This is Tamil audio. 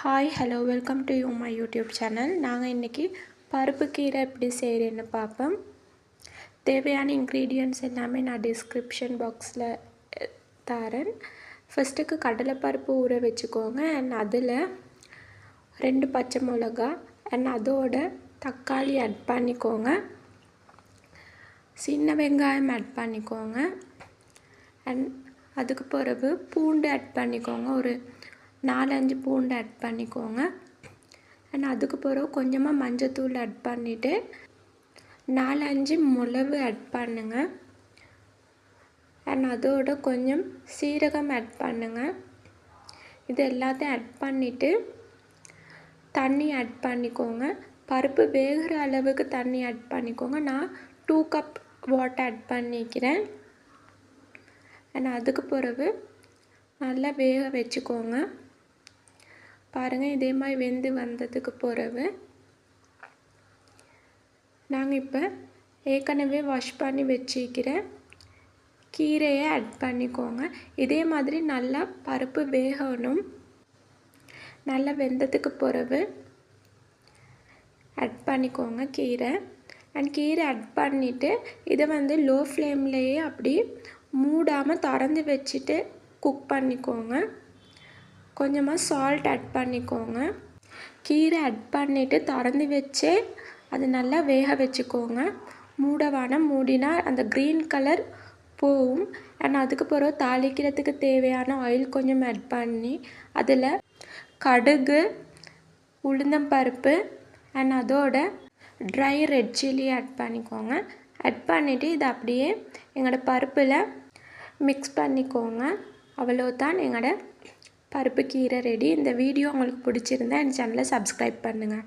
Hi hello welcome to you my YouTube channel நாங்கள் இன்றைக்கி பருப்பு கீரை எப்படி செய்கிறேன்னு பார்ப்போம். தேவையான இன்க்ரீடியன்ட்ஸ் எல்லாமே நான் டிஸ்கிரிப்ஷன் பாக்ஸில் தரேன். ஃபஸ்ட்டுக்கு கடலைப்பருப்பு ஊற வச்சுக்கோங்க. அண்ட் அதில் ரெண்டு பச்சை மிளகா அண்ட் அதோட தக்காளி ஆட் பண்ணிக்கோங்க. சின்ன வெங்காயம் ஆட் பண்ணிக்கோங்க. அண்ட் அதுக்கு பிறகு பூண்டு ஆட் பண்ணிக்கோங்க. ஒரு நாலஞ்சு பூண்டு ஆட் பண்ணிக்கோங்க. அண்ட் அதுக்கு பிறகு கொஞ்சமாக மஞ்சத்தூள் ஆட் பண்ணிவிட்டு நாலஞ்சு மிளகு ஆட் பண்ணுங்க. அண்ட் அதோட கொஞ்சம் சீரகம் ஆட் பண்ணுங்க. இது எல்லாத்தையும் ஆட் பண்ணிவிட்டு தண்ணி ஆட் பண்ணிக்கோங்க. பருப்பு வேகிற அளவுக்கு தண்ணி ஆட் பண்ணிக்கோங்க. நான் டூ கப் வாட்டர் ஆட் பண்ணிக்கிறேன். அண்ட் அதுக்கு பிறகு நல்லா வேக வச்சுக்கோங்க. பாருங்கள் இதே மாதிரி வெந்து வந்ததுக்கு பிறகு நாங்கள் இப்போ ஏற்கனவே வாஷ் பண்ணி வச்சுக்கிறேன் கீரையை ஆட் பண்ணிக்கோங்க. இதே மாதிரி நல்லா பருப்பு வேகணும். நல்லா வெந்ததுக்கு பிறகு ஆட் பண்ணிக்கோங்க கீரை. அண்ட் கீரை ஆட் பண்ணிவிட்டு இதை வந்து லோ ஃப்ளேம்லேயே அப்படி மூடாமல் திறந்து வச்சுட்டு குக் பண்ணிக்கோங்க. கொஞ்சமாக சால்ட் ஆட் பண்ணிக்கோங்க. கீரை ஆட் பண்ணிவிட்டு திறந்து வச்சே அது நல்லா வேக வச்சுக்கோங்க. மூடவான மூடினா அந்த க்ரீன் கலர் போகும். அண்ட் அதுக்கு பிறகு தாளிக்கிறதுக்கு தேவையான ஆயில் கொஞ்சம் ஆட் பண்ணி அதில் கடுகு உளுந்தம்பருப்பு அண்ட் அதோட ட்ரை ரெட் சில்லி ஆட் பண்ணிக்கோங்க. ஆட் பண்ணிவிட்டு இதை அப்படியே எங்களோட பருப்பில் மிக்ஸ் பண்ணிக்கோங்க. அவ்வளோதான் எங்களோட பருப்பு கீரை ரெடி இந்த வீடியோ உங்களுக்கு பிடிச்சிருந்தா என் சேனலை சப்ஸ்கிரைப் பண்ணுங்கள்